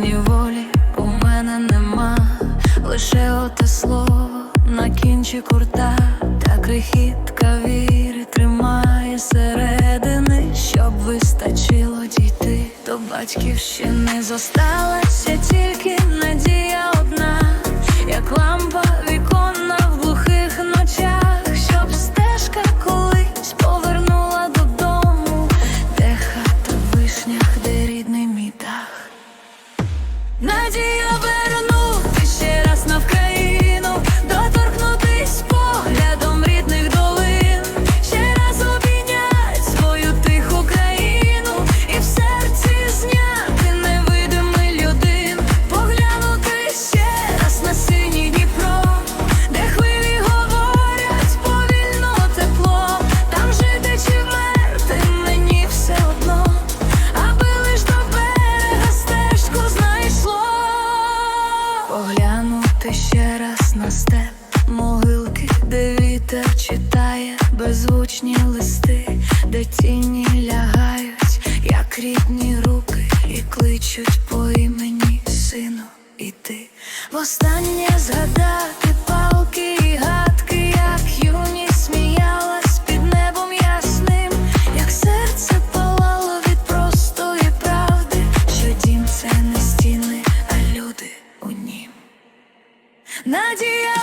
ні волі у мене нема, лише оте слово на кінчику рта, та крихітка віри тримає середини, щоб вистачило дійти до батьківщини. Зосталася тільки Поглянути ще раз на степ могилки, де вітер читає беззвучні листи, де тіні лягають, як рідні руки, і кличуть по імені сину, і ти востаннє згадай. Надія